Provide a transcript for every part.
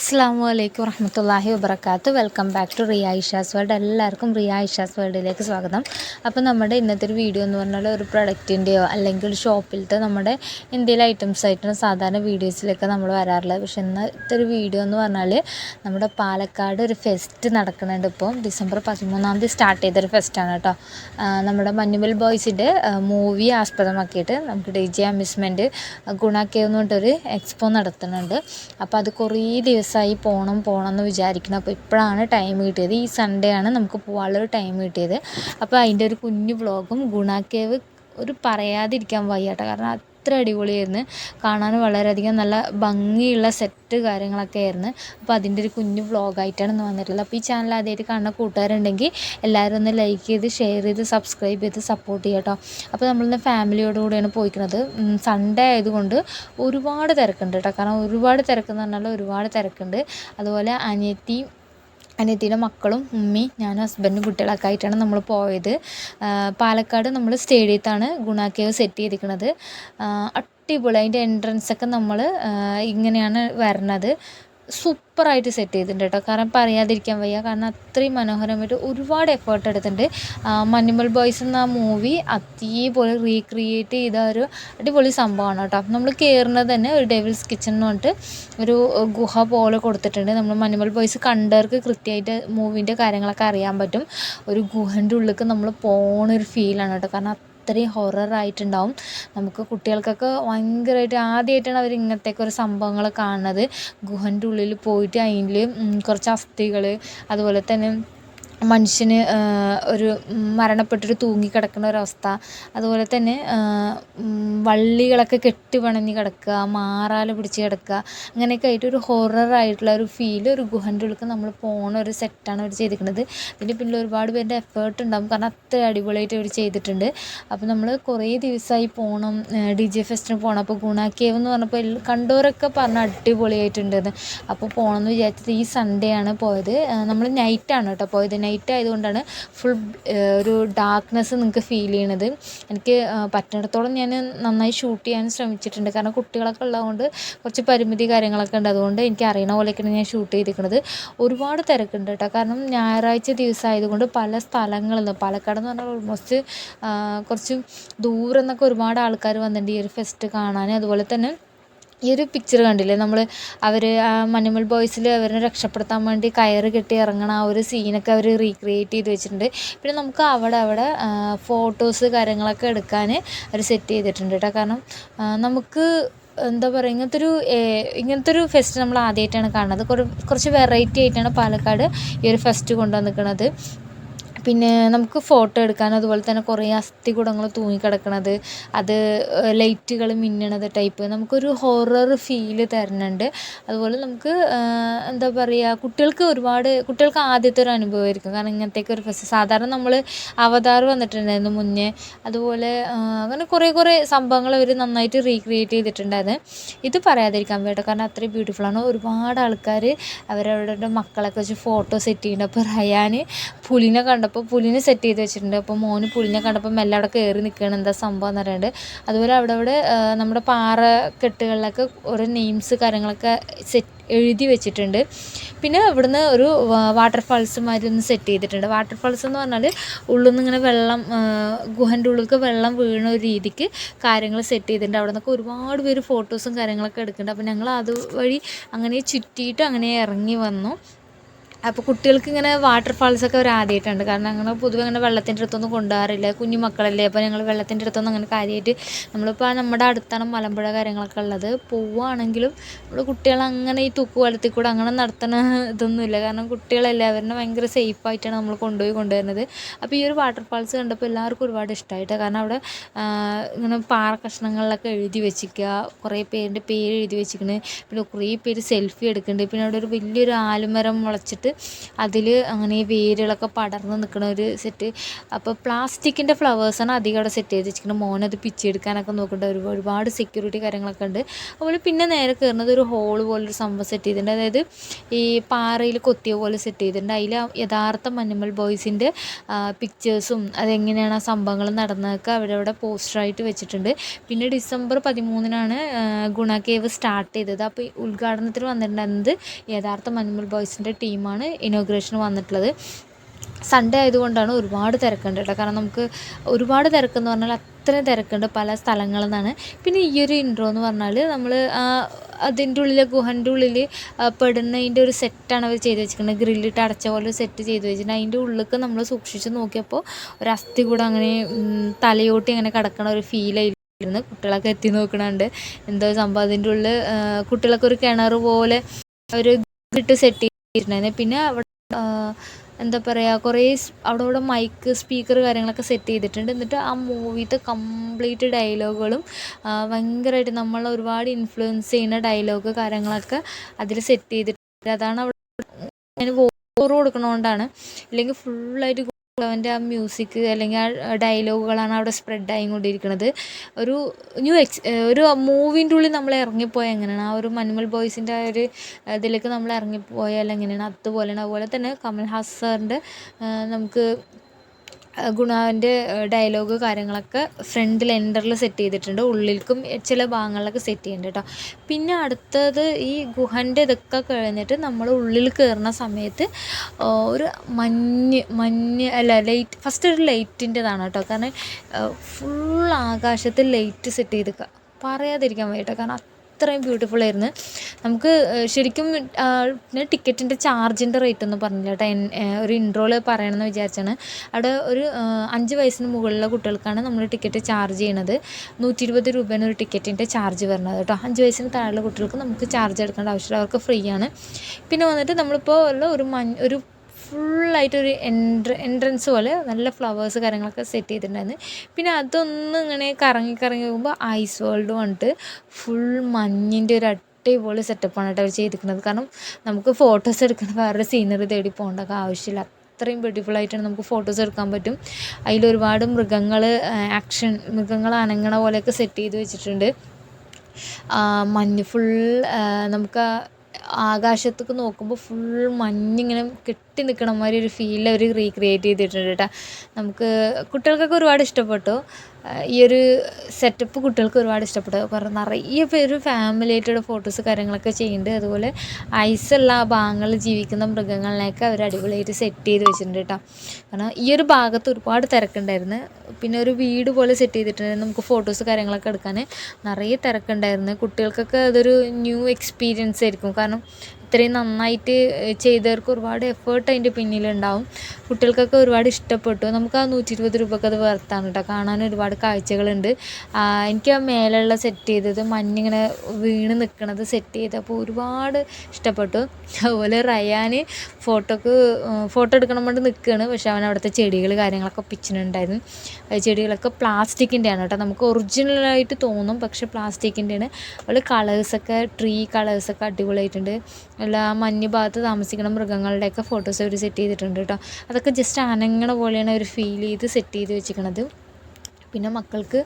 അസ്സാം വലൈക്കും വറഹമത്തല്ലാഹി വബർക്കാത്തു welcome back to Riya Isha's world എല്ലാവർക്കും റിയ ഇഷാസ് വേൾഡിലേക്ക് സ്വാഗതം. അപ്പോൾ നമ്മുടെ ഇന്നത്തെ ഒരു വീഡിയോ എന്ന് പറഞ്ഞാൽ ഒരു പ്രൊഡക്റ്റിന്റെയോ അല്ലെങ്കിൽ ഒരു ഷോപ്പിലത്തെ നമ്മുടെ എന്തെങ്കിലും ഐറ്റംസ് ആയിട്ടാണ് സാധാരണ വീഡിയോസിലൊക്കെ നമ്മൾ വരാറുള്ളത്. പക്ഷേ ഇന്നത്തെ ഒരു വീഡിയോ എന്ന് പറഞ്ഞാൽ നമ്മുടെ പാലക്കാട് ഒരു ഫെസ്റ്റ് നടക്കുന്നുണ്ട് ഇപ്പോൾ ഡിസംബർ പതിമൂന്നാം തീയതി സ്റ്റാർട്ട് ചെയ്തൊരു ഫെസ്റ്റാണ് കേട്ടോ. നമ്മുടെ മഞ്ഞുമൽ ബോയ്സിന്റെ മൂവി ആസ്പദമാക്കിയിട്ട് നമുക്ക് D J amusement Guna cave പറഞ്ഞിട്ടൊരു എക്സ്പോ നടത്തുന്നുണ്ട്. അപ്പോൾ അത് കുറേ ദിവസമായി പോകണം പോകണം എന്ന് വിചാരിക്കണം അപ്പോൾ ഇപ്പോഴാണ് ടൈം കിട്ടിയത്. ഈ സൺഡേ ആണ് നമുക്ക് പോകാനുള്ളൊരു ടൈം കിട്ടിയത്. അപ്പോൾ അതിന്റെ ഒരു കുഞ്ഞു വ്ളോഗും ഗുണ കേവ് ഒരു പറയാതിരിക്കാൻ വയ്യാട്ടോ. കാരണം അത്ര അടിപൊളിയായിരുന്നു. കാണാൻ വളരെയധികം നല്ല ഭംഗിയുള്ള സെറ്റ് കാര്യങ്ങളൊക്കെ ആയിരുന്നു. അപ്പോൾ അതിന്റെ ഒരു കുഞ്ഞു വ്ളോഗായിട്ടാണ് ഇന്ന് വന്നിട്ടുള്ളത്. അപ്പോൾ ഈ ചാനൽ ആദ്യമായിട്ട് കാണുന്ന കൂട്ടുകാരുണ്ടെങ്കിൽ എല്ലാവരും ഒന്ന് ലൈക്ക് ചെയ്ത് ഷെയർ ചെയ്ത് സബ്സ്ക്രൈബ് ചെയ്ത് സപ്പോർട്ട് ചെയ്യുക കേട്ടോ അപ്പോൾ നമ്മളിന്ന് ഫാമിലിയോട് കൂടിയാണ് പോയിക്കുന്നത് സൺഡേ ആയതുകൊണ്ട് ഒരുപാട് തിരക്കുണ്ട് കേട്ടോ കാരണം ഒരുപാട് തിരക്കെന്ന് പറഞ്ഞാൽ ഒരുപാട് തിരക്കുണ്ട്. അതുപോലെ അനിയത്തി അനിയത്തിയുടെ മക്കളും ഉമ്മി ഞാനും ഹസ്ബൻഡും കുട്ടികളൊക്കെ ആയിട്ടാണ് നമ്മൾ പോയത്. പാലക്കാട് നമ്മൾ സ്റ്റേഡിയത്താണ് ഗുണ സെറ്റ് ചെയ്തിരിക്കുന്നത്. അടിപൊളി. അതിന്റെ എൻട്രൻസൊക്കെ നമ്മൾ ഇങ്ങനെയാണ് വരണത്. സൂപ്പറായിട്ട് സെറ്റ് ചെയ്തിട്ടുണ്ട് കേട്ടോ. കാരണം പറയാതിരിക്കാൻ വയ്യ. കാരണം അത്രയും മനോഹരമായിട്ട് ഒരുപാട് എഫേർട്ട് എടുത്തിട്ടുണ്ട്. മഞ്ഞുമൽ ബോയ്സ് എന്ന മൂവി അതേപോലെ റീക്രിയേറ്റ് ചെയ്ത ഒരു അടിപൊളി സംഭവമാണ് കേട്ടോ. നമ്മൾ കയറുന്നത് തന്നെ ഒരു ഡെവിൽസ് കിച്ചൺ എന്ന് പറഞ്ഞിട്ട് ഒരു ഗുഹ പോലെ കൊടുത്തിട്ടുണ്ട്. നമ്മൾ മഞ്ഞുമൽ ബോയ്സ് കണ്ടവർക്ക് കൃത്യമായിട്ട് മൂവിന്റെ കാര്യങ്ങളൊക്കെ അറിയാൻ പറ്റും. ഒരു ഗുഹന്റെ ഉള്ളിലേക്ക് നമ്മൾ പോണ ഒരു ഫീലാണ് കേട്ടോ. കാരണം അത്രയും ഹൊററായിട്ടുണ്ടാവും നമുക്ക് കുട്ടികൾക്കൊക്കെ ഭയങ്കരമായിട്ട് ആദ്യമായിട്ടാണ് അവർ ഇങ്ങനത്തെയൊക്കെ ഒരു സംഭവങ്ങൾ കാണുന്നത്. ഗുഹന്റെ ഉള്ളിൽ പോയിട്ട് അതിൽ കുറച്ച് അസ്ഥികൾ അതുപോലെ തന്നെ മനുഷ്യന് ഒരു മരണപ്പെട്ടിട്ട് തൂങ്ങിക്കിടക്കുന്ന ഒരവസ്ഥ അതുപോലെ തന്നെ വള്ളികളൊക്കെ കെട്ടി പണഞ്ഞ് കിടക്കുക മാറാല പിടിച്ച് കിടക്കുക അങ്ങനെയൊക്കെ ആയിട്ട് ഒരു ഹൊററായിട്ടുള്ള ഒരു ഫീൽ ഒരു ഗുഹന്റെ ഉള്ളിൽ നമ്മൾ പോണ ഒരു സെറ്റാണ് അവർ ചെയ്തിരിക്കുന്നത്. ഇതിന്റെ പിന്നിൽ ഒരുപാട് പേരുടെ എഫേർട്ട് ഉണ്ടാകും കാരണം അത്ര അടിപൊളിയായിട്ട് അവർ ചെയ്തിട്ടുണ്ട്. അപ്പോൾ നമ്മൾ കുറേ ദിവസമായി പോകണം ഡി ജെ ഫെസ്റ്റിന് പോകണം അപ്പോൾ ഗുണ കേവ് എന്ന് പറഞ്ഞപ്പോൾ എല്ലാം കണ്ടവരൊക്കെ പറഞ്ഞ അടിപൊളിയായിട്ടുണ്ടെന്ന് അപ്പോൾ പോകണം എന്ന് വിചാരിച്ചത് ഈ സൺഡേ ആണ് പോയത്. നമ്മൾ നൈറ്റാണ് കേട്ടോ പോയത്. നൈറ്റ് ആയതുകൊണ്ടാണ് ഫുൾ ഒരു ഡാർക്ക്നെസ് നിങ്ങൾക്ക് ഫീൽ ചെയ്യണത്. എനിക്ക് പറ്റുന്നിടത്തോളം ഞാൻ നന്നായി ഷൂട്ട് ചെയ്യാൻ ശ്രമിച്ചിട്ടുണ്ട്. കാരണം കുട്ടികളൊക്കെ ഉള്ളതുകൊണ്ട് കുറച്ച് പരിമിതി കാര്യങ്ങളൊക്കെ ഉണ്ട്. അതുകൊണ്ട് എനിക്ക് അറിയണ പോലെയൊക്കെയാണ് ഞാൻ ഷൂട്ട് ചെയ്തിരിക്കുന്നത് ഒരുപാട് തിരക്കുണ്ട് കേട്ടോ. കാരണം ഞായറാഴ്ച ദിവസം ആയതുകൊണ്ട് പല സ്ഥലങ്ങളിൽ നിന്ന് പാലക്കാട് എന്ന് പറഞ്ഞാൽ ഓൾമോസ്റ്റ് കുറച്ച് ദൂരെ നിന്നൊക്കെ ഒരുപാട് ആൾക്കാർ വന്നിട്ടുണ്ട് ഈ ഒരു ഫെസ്റ്റ് കാണാൻ അതുപോലെ തന്നെ ഈ ഒരു പിക്ചർ കണ്ടില്ലേ? നമ്മൾ അവർ ആ മനിമൽ ബോയ്സിൽ അവരെ രക്ഷപ്പെടുത്താൻ വേണ്ടി കയറ് കെട്ടി ഇറങ്ങണ ആ ഒരു സീനൊക്കെ അവർ റീക്രിയേറ്റ് ചെയ്ത് വെച്ചിട്ടുണ്ട്. പിന്നെ നമുക്ക് അവിടെ അവിടെ ഫോട്ടോസ് കാര്യങ്ങളൊക്കെ എടുക്കാൻ അവർ സെറ്റ് ചെയ്തിട്ടുണ്ട് കേട്ടോ. കാരണം നമുക്ക് എന്താ പറയുക ഇങ്ങനത്തെ ഒരു ഇങ്ങനത്തെ ഒരു ഫെസ്റ്റ് നമ്മൾ ആദ്യമായിട്ടാണ് കാണുന്നത്. കുറ കുറച്ച് വെറൈറ്റി ആയിട്ടാണ് പാലക്കാട് ഈ ഒരു ഫെസ്റ്റ് കൊണ്ടുവന്നിരിക്കുന്നത് പിന്നെ നമുക്ക് ഫോട്ടോ എടുക്കാൻ അതുപോലെ തന്നെ കുറേ അസ്ഥികൂടങ്ങൾ തൂങ്ങിക്കിടക്കണത് അത് ലൈറ്റുകൾ മിന്നണത് ടൈപ്പ് നമുക്കൊരു ഹൊറർ ഫീൽ തരുന്നുണ്ട്. അതുപോലെ നമുക്ക് എന്താ പറയുക കുട്ടികൾക്ക് ഒരുപാട് കുട്ടികൾക്ക് ആദ്യത്തെ ഒരു അനുഭവമായിരിക്കും. കാരണം ഇങ്ങനത്തേക്ക് ഒരു ഫസ്റ്റ് സാധാരണ നമ്മൾ അവതാർ വന്നിട്ടുണ്ടായിരുന്നു മുന്നേ. അതുപോലെ അങ്ങനെ കുറേ കുറേ സംഭവങ്ങൾ അവർ നന്നായിട്ട് റീക്രിയേറ്റ് ചെയ്തിട്ടുണ്ടായിരുന്നു. ഇത് പറയാതിരിക്കാൻ വേണ്ട. കാരണം അത്രയും ബ്യൂട്ടിഫുള്ളാണ് ഒരുപാട് ആൾക്കാർ അവരവരുടെ മക്കളൊക്കെ വെച്ച് ഫോട്ടോ സെറ്റ് ചെയ്യുന്നുണ്ട് അപ്പോൾ റയാൻ പുലിനെ കണ്ടപ്പോൾ പുലിനെ സെറ്റ് ചെയ്ത് വെച്ചിട്ടുണ്ട്. അപ്പോൾ മോന് പുലിനെ കണ്ടപ്പോൾ മെല്ലെ അവിടെ കയറി നിൽക്കുകയാണ് എന്താ സംഭവം എന്ന് പറയുന്നത് അതുപോലെ അവിടെ അവിടെ നമ്മുടെ പാറ കെട്ടുകളിലൊക്കെ ഓരോ നെയിംസ് കാര്യങ്ങളൊക്കെ സെറ്റ് എഴുതി വെച്ചിട്ടുണ്ട്. പിന്നെ ഇവിടുന്ന് ഒരു വാട്ടർഫാൾസ് മാതിരി ഒന്ന് സെറ്റ് ചെയ്തിട്ടുണ്ട്. വാട്ടർഫാൾസ് എന്ന് പറഞ്ഞാൽ ഉള്ളിൽ നിന്ന് ഇങ്ങനെ വെള്ളം ഗുഹന്റെ ഉള്ളിലേക്ക് വെള്ളം വീണ ഒരു രീതിക്ക് കാര്യങ്ങൾ സെറ്റ് ചെയ്തിട്ടുണ്ട്. അവിടെ നിന്നൊക്കെ ഒരുപാട് പേര് ഫോട്ടോസും കാര്യങ്ങളൊക്കെ എടുക്കുന്നുണ്ട്. അപ്പോൾ ഞങ്ങൾ അതുവഴി അങ്ങനെ ചുറ്റിയിട്ട് അങ്ങനെ ഇറങ്ങി വന്നു. അപ്പോൾ കുട്ടികൾക്ക് ഇങ്ങനെ വാട്ടർ ഫാൾസ് ഒക്കെ ഒരു ആദ്യമായിട്ടുണ്ട് കാരണം ഞങ്ങൾ പൊതുവെ അങ്ങനെ വെള്ളത്തിന്റെ അടുത്തൊന്നും കൊണ്ടുപോകാറില്ല. കുഞ്ഞു മക്കളല്ലേ അപ്പോൾ ഞങ്ങൾ വെള്ളത്തിന്റെ അടുത്തൊന്നും അങ്ങനെ കാര്യമായിട്ട് നമ്മളിപ്പോൾ നമ്മുടെ അടുത്താണ് മലമ്പുഴ കാര്യങ്ങളൊക്കെ ഉള്ളത്. പോവുകയാണെങ്കിലും നമ്മൾ കുട്ടികൾ അങ്ങനെ ഈ തൂക്കുപാലത്തിൽ കൂടെ അങ്ങനെ നടത്തണ ഇതൊന്നുമില്ല. കാരണം കുട്ടികളല്ലേ അവരെ ഭയങ്കര സേഫായിട്ടാണ് നമ്മൾ കൊണ്ടുപോയി കൊണ്ടുവരുന്നത്. അപ്പോൾ ഈ ഒരു വാട്ടർ ഫാൾസ് കണ്ടപ്പോൾ എല്ലാവർക്കും ഒരുപാട് ഇഷ്ടമായിട്ട് കാരണം അവിടെ ഇങ്ങനെ പാറ കഷ്ണങ്ങളിലൊക്കെ എഴുതി വെച്ചിരിക്കുക. കുറേ പേരിന്റെ പേര് എഴുതി വെച്ചിരിക്കണ്. പിന്നെ കുറേ പേര് സെൽഫി എടുക്കുന്നുണ്ട് പിന്നെ അവിടെ ഒരു വലിയൊരു ആലുമരം മുളച്ചിട്ട് അതിൽ അങ്ങനെ വേരുകളൊക്കെ പടർന്ന് നിൽക്കുന്ന ഒരു സെറ്റ് അപ്പോൾ പ്ലാസ്റ്റിക്കിന്റെ ഫ്ലവേഴ്സാണ് അധികം അവിടെ സെറ്റ് ചെയ്ത് വെച്ചിരിക്കുന്നത് മോനത് പിച്ചെടുക്കാനൊക്കെ നോക്കുന്നുണ്ട് ഒരു ഒരുപാട് സെക്യൂരിറ്റി കാര്യങ്ങളൊക്കെ ഉണ്ട്. അതുപോലെ പിന്നെ നേരെ കയറുന്നത് ഒരു ഹോൾ പോലൊരു സംഭവം സെറ്റ് ചെയ്തിട്ടുണ്ട്. അതായത് ഈ പാറയിൽ കൊത്തിയ പോലെ സെറ്റ് ചെയ്തിട്ടുണ്ട്. അതിൽ യഥാർത്ഥ മഞ്ഞുമൽ ബോയ്സിന്റെ പിക്ചേഴ്സും അതെങ്ങനെയാണ് ആ സംഭവങ്ങൾ നടന്നതൊക്കെ അവിടെ അവിടെ പോസ്റ്ററായിട്ട് വെച്ചിട്ടുണ്ട്. പിന്നെ ഡിസംബർ പതിമൂന്നിനാണ് ഗുണ കേവ് സ്റ്റാർട്ട് ചെയ്തത്. അപ്പോൾ ഉദ്ഘാടനത്തിന് വന്നിട്ടുണ്ടായിരുന്നത് യഥാർത്ഥ മഞ്ഞുമൽ ബോയ്സിന്റെ ടീമാണ് ഇനോഗ്രേഷന് വന്നിട്ടുള്ളത്. സൺഡേ ആയതുകൊണ്ടാണ് ഒരുപാട് തിരക്കുണ്ട് കേട്ടോ. കാരണം നമുക്ക് ഒരുപാട് തിരക്കെന്ന് പറഞ്ഞാൽ അത്രയും തിരക്കുണ്ട് പല സ്ഥലങ്ങളിൽ നിന്നാണ് പിന്നെ ഈ ഒരു ഇൻട്രോ എന്ന് പറഞ്ഞാൽ നമ്മൾ അതിന്റെ ഉള്ളിൽ ഗുഹന്റെ ഉള്ളിൽ പെടുന്നതിന്റെ ഒരു സെറ്റാണ് അവർ ചെയ്ത് വെച്ചിരിക്കുന്നത്. ഗ്രില്ലിട്ട് അടച്ച പോലെ സെറ്റ് ചെയ്ത് വെച്ചിട്ടുണ്ട്. അതിന്റെ ഉള്ളിലേക്ക് നമ്മൾ സൂക്ഷിച്ച് നോക്കിയപ്പോൾ ഒരു അസ്ഥി കൂടെ അങ്ങനെ തലയോട്ടി അങ്ങനെ കിടക്കണ ഒരു ഫീൽ ഇരുന്ന് കുട്ടികളൊക്കെ എത്തി നോക്കണുണ്ട്. എന്തോ സംഭവം. അതിന്റെ ഉള്ളിൽ കുട്ടികളൊക്കെ ഒരു കിണർ പോലെ ഒരു ഇട്ട് സെറ്റ് ചെയ്തിട്ടുണ്ടായിരുന്നു പിന്നെ അവിടെ എന്താ പറയുക കുറേ അവിടെ അവിടെ മൈക്ക് സ്പീക്കർ കാര്യങ്ങളൊക്കെ സെറ്റ് ചെയ്തിട്ടുണ്ട്. എന്നിട്ട് ആ മൂവിത്തെ കംപ്ലീറ്റ് ഡയലോഗുകളും ഭയങ്കരമായിട്ട് നമ്മൾ ഒരുപാട് ഇൻഫ്ലുവൻസ് ചെയ്യുന്ന ഡയലോഗ് കാര്യങ്ങളൊക്കെ അതിൽ സെറ്റ് ചെയ്തിട്ടുണ്ട്. അതാണ് അവിടെ ഞാൻ വോറ് കൊടുക്കണോണ്ടാണ്. ഇല്ലെങ്കിൽ ഫുള്ളായിട്ട് അവന്റെ ആ മ്യൂസിക് അല്ലെങ്കിൽ ആ ഡയലോഗുകളാണ് അവിടെ സ്പ്രെഡ് ആയിക്കൊണ്ടിരിക്കുന്നത്. ഒരു ന്യൂ എക്സ് ഒരു മൂവിന്റെ ഉള്ളിൽ നമ്മൾ ഇറങ്ങിപ്പോയാൽ എങ്ങനെയാണ്? ആ ഒരു മനുമൽ ബോയ്സിന്റെ ആ ഒരു ഇതിലേക്ക് നമ്മൾ ഇറങ്ങിപ്പോയാൽ എങ്ങനെയാണ്? അതുപോലെയാണ്. അതുപോലെ തന്നെ കമൽ ഹാസ് സാറിന്റെ നമുക്ക് ഗുണാവിന്റെ ഡയലോഗ് കാര്യങ്ങളൊക്കെ ഫ്രണ്ടിൽ എൻഡറിൽ സെറ്റ് ചെയ്തിട്ടുണ്ട്. ഉള്ളിലേക്കും ചില ഭാഗങ്ങളിലൊക്കെ സെറ്റ് ചെയ്യുന്നുണ്ട് കേട്ടോ പിന്നെ അടുത്തത് ഈ ഗുഹന്റെ ഇതൊക്കെ കഴിഞ്ഞിട്ട് നമ്മൾ ഉള്ളിൽ കയറുന്ന സമയത്ത് ഒരു മഞ്ഞ് മഞ്ഞ് അല്ല ലൈറ്റ് ഫസ്റ്റ് ഒരു ലൈറ്റിന്റെതാണ് കേട്ടോ കാരണം ഫുൾ ആകാശത്തിൽ ലൈറ്റ് സെറ്റ് ചെയ്ത് പറയാതിരിക്കാൻ വയ്യ കാരണം അത്രയും ബ്യൂട്ടിഫുൾ ആയിരുന്നു. നമുക്ക് ശരിക്കും ടിക്കറ്റിന്റെ ചാർജിന്റെ റേറ്റ് ഒന്നും പറഞ്ഞില്ല കേട്ടോ ഒരു ഇൻട്രോയിൽ പറയണമെന്ന് വിചാരിച്ചാണ്. അവിടെ ഒരു അഞ്ച് വയസ്സിന് മുകളിലുള്ള കുട്ടികൾക്കാണ് നമ്മൾ ടിക്കറ്റ് ചാർജ് ചെയ്യണത്. നൂറ്റി ഇരുപത് രൂപയാണ് ഒരു ടിക്കറ്റിന്റെ ചാർജ് വരുന്നത് കേട്ടോ. അഞ്ച് വയസ്സിന് താഴെയുള്ള കുട്ടികൾക്ക് നമുക്ക് ചാർജ് എടുക്കേണ്ട ആവശ്യമില്ല. അവർക്ക് ഫ്രീ ആണ്. പിന്നെ വന്നിട്ട് നമ്മളിപ്പോൾ ഉള്ള ഒരു മഞ്ഞ് ഒരു ഫുള്ളായിട്ടൊരു എൻട്ര എൻട്രൻസ് പോലെ നല്ല ഫ്ലവേഴ്സ് കാര്യങ്ങളൊക്കെ സെറ്റ് ചെയ്തിട്ടുണ്ടായിരുന്നു. പിന്നെ അതൊന്നും ഇങ്ങനെ കറങ്ങി കറങ്ങി പോകുമ്പോൾ ഐസ് വേൾഡ് വന്നിട്ട് ഫുൾ മഞ്ഞിന്റെ ഒരു അടിപൊളി സെറ്റപ്പാണ് കേട്ടോ അവർ ചെയ്തിരിക്കുന്നത്. കാരണം നമുക്ക് ഫോട്ടോസ് എടുക്കുന്ന വേറൊരു സീനറി തേടി പോകേണ്ട ആവശ്യമില്ല. അത്രയും ബ്യൂട്ടിഫുൾ ആയിട്ടാണ് നമുക്ക് ഫോട്ടോസ് എടുക്കാൻ പറ്റും. അതിലൊരുപാട് മൃഗങ്ങൾ ആക്ഷൻ മൃഗങ്ങൾ അനങ്ങണ പോലെയൊക്കെ സെറ്റ് ചെയ്ത് വെച്ചിട്ടുണ്ട്. മഞ്ഞ് ഫുൾ നമുക്ക് ആകാശത്തേക്ക് നോക്കുമ്പോൾ ഫുൾ മഞ്ഞിങ്ങനെ കെട്ടി നിൽക്കണ മാതിരി ഒരു ഫീൽ അവർ റീക്രിയേറ്റ് ചെയ്തിട്ടുണ്ട് കേട്ടോ നമുക്ക് കുട്ടികൾക്കൊക്കെ ഒരുപാട് ഇഷ്ടപ്പെട്ടു. ഈ ഒരു സെറ്റപ്പ് കുട്ടികൾക്ക് ഒരുപാട് ഇഷ്ടപ്പെട്ടു. കാരണം നിറയെ പേര് ഫാമിലി ആയിട്ടുള്ള ഫോട്ടോസ് കാര്യങ്ങളൊക്കെ ചെയ്യുന്നുണ്ട്. അതുപോലെ ഐസുള്ള ആ ഭാഗങ്ങളിൽ ജീവിക്കുന്ന മൃഗങ്ങളിലേക്ക് അവർ അടിപൊളിയായിട്ട് സെറ്റ് ചെയ്ത് വെച്ചിട്ടുണ്ട് കേട്ടോ കാരണം ഈ ഒരു ഭാഗത്ത് ഒരുപാട് തിരക്കുണ്ടായിരുന്നു. പിന്നെ ഒരു വീട് പോലെ സെറ്റ് ചെയ്തിട്ടുണ്ടായിരുന്നു നമുക്ക് ഫോട്ടോസ് കാര്യങ്ങളൊക്കെ എടുക്കാൻ. നിറയെ തിരക്കുണ്ടായിരുന്നു. കുട്ടികൾക്കൊക്കെ അതൊരു ന്യൂ എക്സ്പീരിയൻസ് ആയിരിക്കും. കാരണം ഇത്രയും നന്നായിട്ട് ചെയ്തവർക്ക് ഒരുപാട് എഫേർട്ട് അതിന്റെ പിന്നിലുണ്ടാവും. കുട്ടികൾക്കൊക്കെ ഒരുപാട് ഇഷ്ടപ്പെട്ടു. നമുക്ക് ആ നൂറ്റി ഇരുപത് രൂപക്ക് അത് വർത്താണ് കേട്ടോ. കാണാൻ ഒരുപാട് കാഴ്ചകളുണ്ട്. എനിക്ക് ആ മേലെയുള്ള സെറ്റ് ചെയ്തത് മഞ്ഞിങ്ങനെ വീണ് നിൽക്കുന്നത് സെറ്റ് ചെയ്തപ്പോൾ ഒരുപാട് ഇഷ്ടപ്പെട്ടു. അതുപോലെ റയാൻ ഫോട്ടോക്ക് ഫോട്ടോ എടുക്കണം കൊണ്ട് നിൽക്കുകയാണ് പക്ഷേ അവൻ അവിടുത്തെ ചെടികൾ കാര്യങ്ങളൊക്കെ പിച്ചിനുണ്ടായിരുന്നു ചെടികളൊക്കെ പ്ലാസ്റ്റിക്കിന്റെയാണ് കേട്ടോ. നമുക്ക് ഒറിജിനലായിട്ട് തോന്നും പക്ഷെ പ്ലാസ്റ്റിക്കിന്റെയാണ് അതുപോലെ കളേഴ്സൊക്കെ ട്രീ കളേഴ്സൊക്കെ അടിപൊളിയായിട്ടുണ്ട്. എല്ലാ മഞ്ഞ് ഭാഗത്ത് താമസിക്കുന്ന മൃഗങ്ങളുടെയൊക്കെ ഫോട്ടോസ് അവർ സെറ്റ് ചെയ്തിട്ടുണ്ട് കേട്ടോ. അതൊക്കെ ജസ്റ്റ് അനങ്ങണ പോലെയാണ് അവർ ഫീൽ ചെയ്ത് സെറ്റ് ചെയ്ത് വെച്ചിരിക്കണത് പിന്നെ മക്കൾക്ക്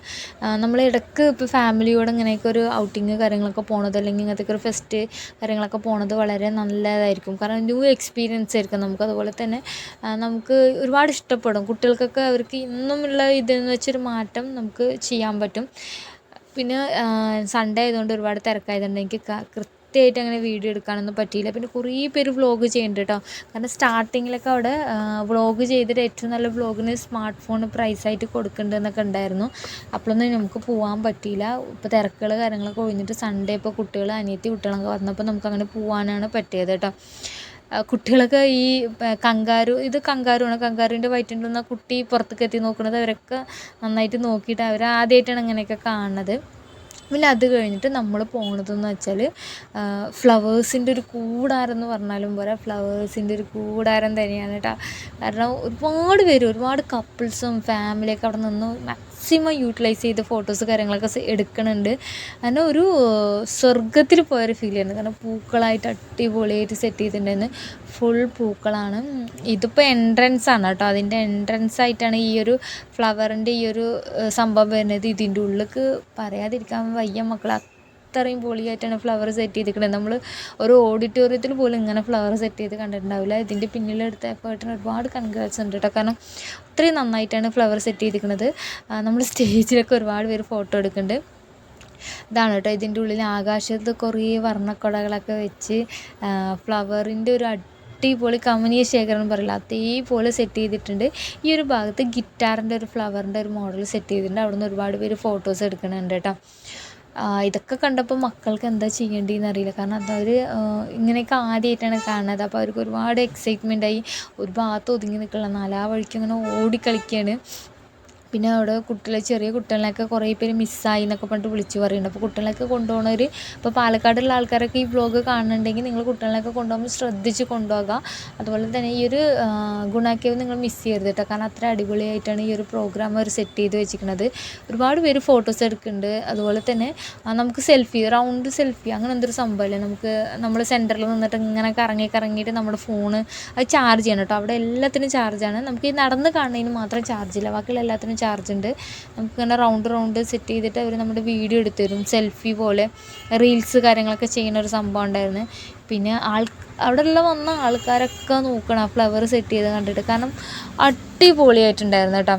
നമ്മൾ ഇടയ്ക്ക് ഇപ്പോൾ ഫാമിലിയോട് ഇങ്ങനെയൊക്കെ ഒരു ഔട്ടിങ് കാര്യങ്ങളൊക്കെ പോണത് അല്ലെങ്കിൽ ഇങ്ങനത്തെ ഒരു ഫെസ്റ്റ് കാര്യങ്ങളൊക്കെ പോണത് വളരെ നല്ലതായിരിക്കും. കാരണം ന്യൂ എക്സ്പീരിയൻസ് ആയിരിക്കും നമുക്ക്. അതുപോലെ തന്നെ നമുക്ക് ഒരുപാട് ഇഷ്ടപ്പെടും. കുട്ടികൾക്കൊക്കെ അവർക്ക് ഇന്നുമുള്ള ഇതെന്ന് വെച്ചൊരു മാറ്റം നമുക്ക് ചെയ്യാൻ പറ്റും. പിന്നെ സൺഡേ ആയതുകൊണ്ട് ഒരുപാട് തിരക്കായതുകൊണ്ട് എനിക്ക് കൃത്യമായിട്ട് അങ്ങനെ വീഡിയോ എടുക്കാനൊന്നും പറ്റിയില്ല. പിന്നെ കുറേ പേര് വ്ളോഗ് ചെയ്യുന്നുണ്ട് കേട്ടോ കാരണം സ്റ്റാർട്ടിങ്ങിലൊക്കെ അവിടെ വ്ളോഗ് ചെയ്തിട്ട് ഏറ്റവും നല്ല വ്ളോഗിന് സ്മാർട്ട് ഫോൺ പ്രൈസായിട്ട് കൊടുക്കുന്നുണ്ടെന്നൊക്കെ ഉണ്ടായിരുന്നു. അപ്പോഴൊന്നും നമുക്ക് പോകാൻ പറ്റിയില്ല. ഇപ്പോൾ തിരക്കുകൾ കാര്യങ്ങളൊക്കെ ഒഴിഞ്ഞിട്ട് സൺഡേ ഇപ്പോൾ കുട്ടികൾ അനിയത്തി കുട്ടികളൊക്കെ വന്നപ്പോൾ നമുക്ക് അങ്ങനെ പോകാനാണ് പറ്റിയത് കേട്ടോ കുട്ടികളൊക്കെ ഈ കങ്കാരു ഇത് കങ്കാരുവാണ് കങ്കാരുവിന്റെ വയറ്റിന്റെ കുട്ടി പുറത്തേക്ക് എത്തി നോക്കുന്നത് അവരൊക്കെ നന്നായിട്ട് നോക്കിയിട്ട് അവർ ആദ്യമായിട്ടാണ് അങ്ങനെയൊക്കെ കാണുന്നത്. പിന്നെ അത് കഴിഞ്ഞിട്ട് നമ്മൾ പോണതെന്ന് വെച്ചാൽ ഫ്ലവേഴ്സിന്റെ ഒരു കൂടാരം എന്ന് പറഞ്ഞാലും പോരാ. ഫ്ലവേഴ്സിന്റെ ഒരു കൂടാരം തന്നെയാണ് കേട്ടോ കാരണം ഒരുപാട് പേര് ഒരുപാട് കപ്പിൾസും ഫാമിലിയൊക്കെ അവിടെ നിന്ന് മാക്സിമം യൂട്ടിലൈസ് ചെയ്ത് ഫോട്ടോസ് കാര്യങ്ങളൊക്കെ എടുക്കണുണ്ട്. അങ്ങനെ ഒരു സ്വർഗത്തിൽ പോയൊരു ഫീൽ ചെയ്യുന്നത് കാരണം പൂക്കളായിട്ട് അടിപൊളിയായിട്ട് സെറ്റ് ചെയ്തിട്ടുണ്ടായിരുന്നു ഫുൾ പൂക്കളാണ്. ഇതിപ്പോൾ എൻട്രൻസ് ആണ് കേട്ടോ. അതിന്റെ എൻട്രൻസ് ആയിട്ടാണ് ഈ ഒരു ഫ്ലവറിന്റെ ഈ ഒരു സംഭവം വരുന്നത്. ഇതിന്റെ ഉള്ളിലേക്ക് പറയാതിരിക്കാൻ വയ്യ മക്കളെ. അത്രയും പൊളിയായിട്ടാണ് ഫ്ലവർ സെറ്റ് ചെയ്തിരിക്കുന്നത് നമ്മൾ ഒരു ഓഡിറ്റോറിയത്തിൽ പോലും ഇങ്ങനെ ഫ്ലവർ സെറ്റ് ചെയ്ത് കണ്ടിട്ടുണ്ടാവില്ല. ഇതിന്റെ പിന്നിലെടുത്ത എഫേർട്ടിന് ഒരുപാട് കൺഗ്രാറ്റ്സ് ഉണ്ട് കേട്ടോ കാരണം അത്രയും നന്നായിട്ടാണ് ഫ്ലവർ സെറ്റ് ചെയ്തിരിക്കുന്നത് നമ്മൾ സ്റ്റേജിലൊക്കെ ഒരുപാട് പേര് ഫോട്ടോ എടുക്കുന്നുണ്ട്. ഇതാണ് കേട്ടോ ഇതിന്റെ ഉള്ളിൽ ആകാശത്ത് കുറേ വർണക്കുടകളൊക്കെ വെച്ച് ഫ്ലവറിന്റെ ഒരു അടിപൊളി കമനീയ ശേഖരം പറയില്ല. അതേപോലെ സെറ്റ് ചെയ്തിട്ടുണ്ട്. ഈ ഒരു ഭാഗത്ത് ഗിറ്റാറിന്റെ ഒരു ഫ്ലവറിന്റെ ഒരു മോഡൽ സെറ്റ് ചെയ്തിട്ടുണ്ട്. അവിടെ നിന്ന് ഒരുപാട് പേര് ഫോട്ടോസ് എടുക്കുന്നുണ്ട് കേട്ടോ ഇതൊക്കെ കണ്ടപ്പോൾ മക്കൾക്ക് എന്താ ചെയ്യേണ്ടതെന്ന് അറിയില്ല. കാരണം അതവർ ഇങ്ങനെയൊക്കെ ആദ്യമായിട്ടാണ് കാണുന്നത്. അപ്പോൾ അവർക്ക് ഒരുപാട് എക്സൈറ്റ്മെന്റ് ആയി. ഒരു ഭാഗത്ത് ഒതുങ്ങി നിൽക്കില്ല നാലാ വഴിക്കും ഇങ്ങനെ ഓടിക്കളിക്കുകയാണ് പിന്നെ അവിടെ കുട്ടികളെ ചെറിയ കുട്ടികളെയൊക്കെ കുറേ പേര് മിസ്സായി എന്നൊക്കെ പറഞ്ഞിട്ട് വിളിച്ച് പറയുന്നുണ്ട്. അപ്പോൾ കുട്ടികളെയൊക്കെ കൊണ്ടുപോകണവർ ഇപ്പോൾ പാലക്കാടുള്ള ആൾക്കാരൊക്കെ ഈ വ്ളോഗ് കാണുന്നുണ്ടെങ്കിൽ നിങ്ങൾ കുട്ടികളെയൊക്കെ കൊണ്ടുപോകുമ്പോൾ ശ്രദ്ധിച്ച് കൊണ്ടുപോകുക. അതുപോലെ തന്നെ ഈ ഒരു ഗുണാക്കേവ് നിങ്ങൾ മിസ് ചെയ്യരുത് കേട്ടോ. കാരണം അത്ര അടിപൊളിയായിട്ടാണ് ഈ ഒരു പ്രോഗ്രാം അവർ സെറ്റ് ചെയ്ത് വെച്ചിരിക്കുന്നത്. ഒരുപാട് പേര് ഫോട്ടോസ് എടുക്കുന്നുണ്ട്. അതുപോലെ തന്നെ നമുക്ക് സെൽഫി റൗണ്ട് സെൽഫി അങ്ങനെ എന്തൊരു സംഭവമല്ലേ? നമുക്ക് നമ്മൾ സെന്ററിൽ നിന്നിട്ട് ഇങ്ങനെ കറങ്ങി കറങ്ങിയിട്ട് നമ്മുടെ ഫോണ് അത് ചാർജ് ചെയ്യണം കേട്ടോ. അവിടെ എല്ലാത്തിനും ചാർജാണ് നമുക്ക് ഈ നടന്ന് കാണുന്നതിന് മാത്രം ചാർജ് ഇല്ല. ബാക്കിയുള്ള എല്ലാത്തിനും ചാർജ് ഉണ്ട് നമുക്ക് ഇങ്ങനെ റൗണ്ട് റൗണ്ട് സെറ്റ് ചെയ്തിട്ട് അവർ നമ്മുടെ വീഡിയോ എടുത്ത് തരും സെൽഫി പോലെ റീൽസ് കാര്യങ്ങളൊക്കെ ചെയ്യുന്ന ഒരു സംഭവം ഉണ്ടായിരുന്നു. പിന്നെ ആൾ അവിടെയുള്ള വന്ന ആൾക്കാരൊക്കെ നോക്കണം. ആ ഫ്ലവർ സെറ്റ് ചെയ്ത് കണ്ടിട്ട്. കാരണം അടിപൊളിയായിട്ടുണ്ടായിരുന്നു കേട്ടോ.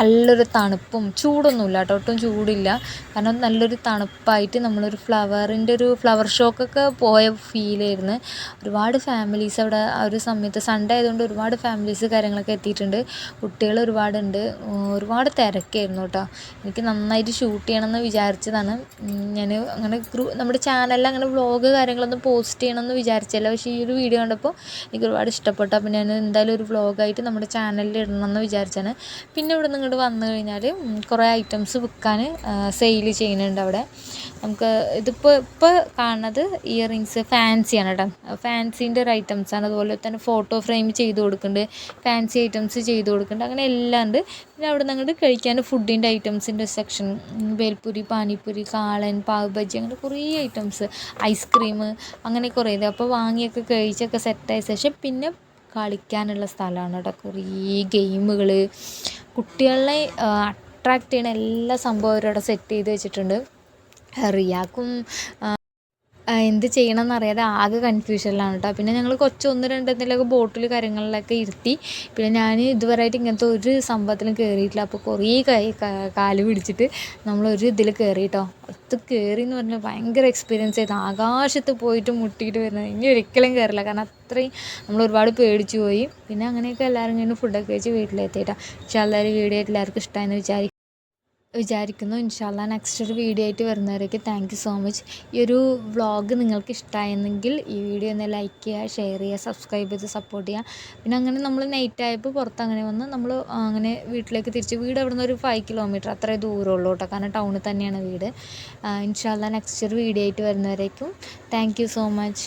നല്ലൊരു തണുപ്പും ചൂടൊന്നുമില്ല കേട്ടോ ഒട്ടും ചൂടില്ല. കാരണം നല്ലൊരു തണുപ്പായിട്ട് നമ്മളൊരു ഫ്ലവറിന്റെ ഒരു ഫ്ലവർ ഷോക്കൊക്കെ പോയ ഫീൽ ആയിരുന്നു. ഒരുപാട് ഫാമിലീസ് അവിടെ ആ ഒരു സമയത്ത് സൺഡേ ആയതുകൊണ്ട് ഒരുപാട് ഫാമിലീസ് കാര്യങ്ങളൊക്കെ എത്തിയിട്ടുണ്ട്. കുട്ടികൾ ഒരുപാടുണ്ട്. ഒരുപാട് തിരക്കായിരുന്നു കേട്ടോ. എനിക്ക് നന്നായിട്ട് ഷൂട്ട് ചെയ്യണമെന്ന് വിചാരിച്ചതാണ്. ഞാൻ അങ്ങനെ ഗ്രൂ നമ്മുടെ ചാനലിൽ അങ്ങനെ വ്ളോഗ് കാര്യങ്ങളൊന്നും പോസ്റ്റ് ചെയ്യണമെന്ന് വിചാരിച്ചില്ല. പക്ഷേ ഈ ഒരു വീഡിയോ കണ്ടപ്പോൾ എനിക്ക് ഒരുപാട് ഇഷ്ടപ്പെട്ടു. അപ്പോൾ ഞാൻ എന്തായാലും ഒരു വ്ളോഗായിട്ട് നമ്മുടെ ചാനലിൽ ഇടണമെന്ന് വിചാരിച്ചാണ് പിന്നെ ഇവിടെ നിന്ന് ഇങ്ങോട്ട് വന്നു കഴിഞ്ഞാൽ കുറേ ഐറ്റംസ് വിൽക്കാൻ സെയിൽ ചെയ്യുന്നുണ്ട് അവിടെ. നമുക്ക് ഇതിപ്പോൾ ഇപ്പോൾ കാണുന്നത് ഇയറിങ്സ് ഫാൻസിയാണ് കേട്ടോ ഫാൻസീന്റെ ഒരു ഐറ്റംസാണ് അതുപോലെ തന്നെ ഫോട്ടോ ഫ്രെയിം ചെയ്ത് കൊടുക്കുന്നുണ്ട് ഫാൻസി ഐറ്റംസ് ചെയ്ത് കൊടുക്കുന്നുണ്ട് അങ്ങനെ എല്ലാം ഉണ്ട്. പിന്നെ അവിടെ നിന്ന് അങ്ങോട്ട് കഴിക്കാൻ ഫുഡിന്റെ ഐറ്റംസിന്റെ സെക്ഷൻ ബേൽപൂരി പാനിപ്പൂരി കാളൻ പാവ് ബജി അങ്ങനെ കുറേ ഐറ്റംസ് ഐസ്ക്രീം അങ്ങനെ കുറേ ഇത്. അപ്പോൾ വാങ്ങിയൊക്കെ കഴിച്ചൊക്കെ സെറ്റായ ശേഷം പിന്നെ കളിക്കാനുള്ള സ്ഥലമാണ് കേട്ടോ. കുറേ ഗെയിമുകൾ കുട്ടികളെ അട്രാക്റ്റ് ചെയ്യണ എല്ലാ സംഭവം അവരവിടെ സെറ്റ് ചെയ്ത് വെച്ചിട്ടുണ്ട്. റിയാക്കും എന്ത് ചെയ്യണം എന്നറിയാതെ ആകെ കൺഫ്യൂഷനിലാണ് കേട്ടോ പിന്നെ ഞങ്ങൾ കൊച്ചു ഒന്ന് രണ്ട് എന്തെങ്കിലുമൊക്കെ ബോട്ടിൽ കാര്യങ്ങളിലൊക്കെ ഇരുത്തി. പിന്നെ ഞാൻ ഇതുവരെയായിട്ട് ഇങ്ങനത്തെ ഒരു സംഭവത്തിലും കയറിയിട്ടില്ല അപ്പോൾ കുറേ കൈ കാൽ പിടിച്ചിട്ട് നമ്മളൊരു ഇതിൽ കയറി കേട്ടോ അത് കയറി എന്ന് പറഞ്ഞാൽ ഭയങ്കര എക്സ്പീരിയൻസ് ആയിരുന്നു. ആകാശത്ത് പോയിട്ട് മുട്ടിയിട്ട് വരുന്നത്. ഇനി ഒരിക്കലും കയറില്ല കാരണം അത്രയും നമ്മൾ ഒരുപാട് പേടിച്ചു പോയി. പിന്നെ അങ്ങനെയൊക്കെ എല്ലാവരും കഴിഞ്ഞ് ഫുഡൊക്കെ കഴിച്ച് വീട്ടിലെത്തിയിട്ടാണ് പക്ഷേ എല്ലാവരും വീഡിയോ എല്ലാവർക്കും ഇഷ്ടമായെന്ന് വിചാരിക്കും വിചാരിക്കുന്നു. ഇൻഷാല്ല നെക്സ്റ്റ് ഒരു വീഡിയോ ആയിട്ട് വരുന്നവരേക്ക് താങ്ക് യു സോ മച്ച് ഈ ഒരു വ്ളോഗ് നിങ്ങൾക്ക് ഇഷ്ടമായെന്നെങ്കിൽ ഈ വീഡിയോ ഒന്ന് ലൈക്ക് ചെയ്യുക ഷെയർ ചെയ്യുക സബ്സ്ക്രൈബ് ചെയ്ത് സപ്പോർട്ട് ചെയ്യുക. പിന്നെ അങ്ങനെ നമ്മൾ നൈറ്റ് ആയപ്പോൾ പുറത്ത് അങ്ങനെ വന്ന് നമ്മൾ അങ്ങനെ വീട്ടിലേക്ക് തിരിച്ച് വീട് അവിടെ നിന്ന് ഒരു ഫൈവ് കിലോമീറ്റർ അത്രേ ദൂരമുള്ളൂ കേട്ടോ കാരണം ടൗണിൽ തന്നെയാണ് വീട്. ഇൻഷാല്ല നെക്സ്റ്റ് ഒരു വീഡിയോ ആയിട്ട് വരുന്നവരേക്കും താങ്ക് യു സോ മച്ച്